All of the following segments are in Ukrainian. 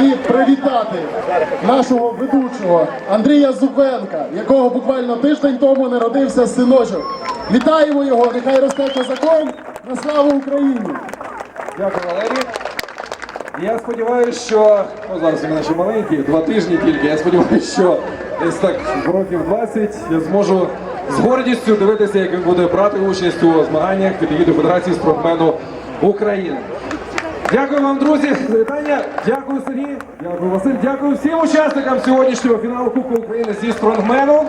і привітати нашого ведучого Андрія Зубенка, якого буквально тиждень тому народився синочок. Вітаємо його! Нехай росте козаком на славу Україні! Дякую, Валерій. Я сподіваюся, що ну, зараз у ще маленькі, два тижні тільки. Я сподіваюся, що десь так років 20 я зможу з гордістю дивитися, як він буде брати участь у змаганнях егідою Федерації спортсмену України. Дякую вам, друзі, за вітання. Дякую, Сергій. Дякую, Василь. Дякую всім учасникам сьогоднішнього фіналу Кубку України зі стронгмену.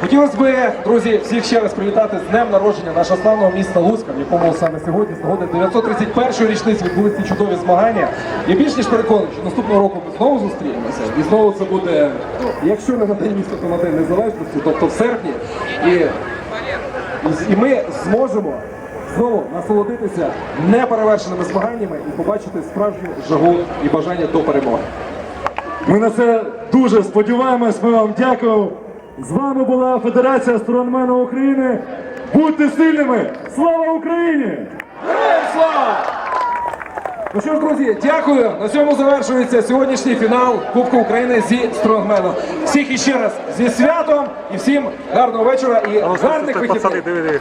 Хотілося б, друзі, всіх ще раз привітати з днем народження нашого славного міста Луцька, в якому саме сьогодні, з нагоди 931-ї річниці відбулися ці чудові змагання. Я більш ніж переконаний, що наступного року ми знову зустрінемося. І знову це буде, ну, якщо не на день міста, то на день незалежності, тобто в серпні. І, і ми зможемо знову насолодитися неперевершеними змаганнями і побачити справжню жагу і бажання до перемоги. Ми на це дуже сподіваємось. Ми вам дякуємо. З вами була Федерація стронгмену України. Будьте сильними! Слава Україні! Слава! Ну що ж, друзі, дякую. На цьому завершується сьогоднішній фінал Кубку України зі стронгмену. Всіх іще раз зі святом і всім гарного вечора і гарних вихідних.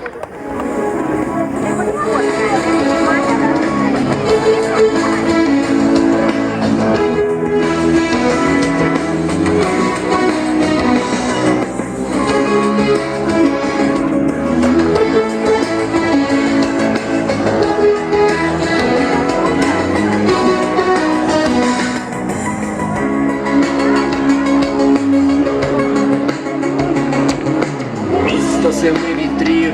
seu meritrio.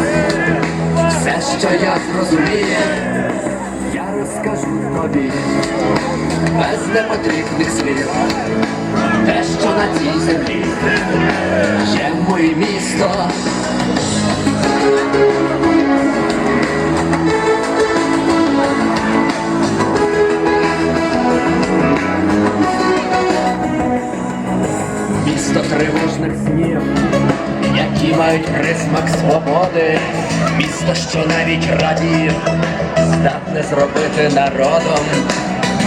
все, що я зрозумію, я розкажу тобі. Без непотрібних слів, те, що на цій землі є моє місто. Місто тривожних снів, які мають присмак свободи, місто, що навіть радів, здатне зробити народом,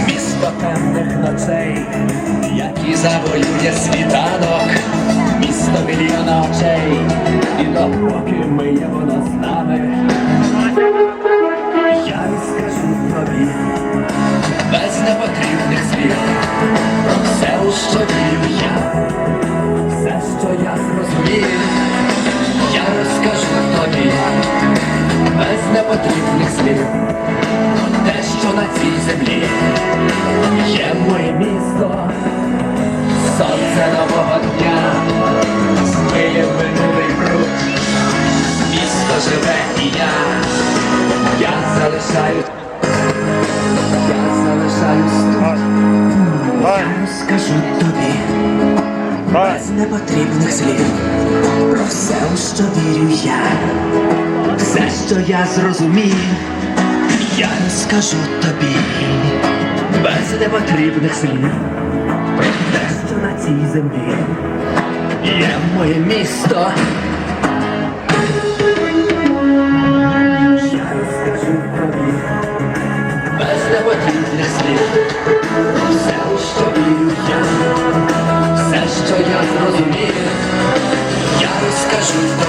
місто темних ночей, які завоює світанок, місто мільйона очей, і допоки ми є воно з нами, я розкажу тобі без непотрібних слів про все, у що непотрібних слів. Про все, у що вірю я, все, що я зрозумів, я розкажу тобі. Без непотрібних слів. Про те, що на цій землі є моє місто. Я розкажу тобі. Без непотрібних слів зрозумів, я розкажу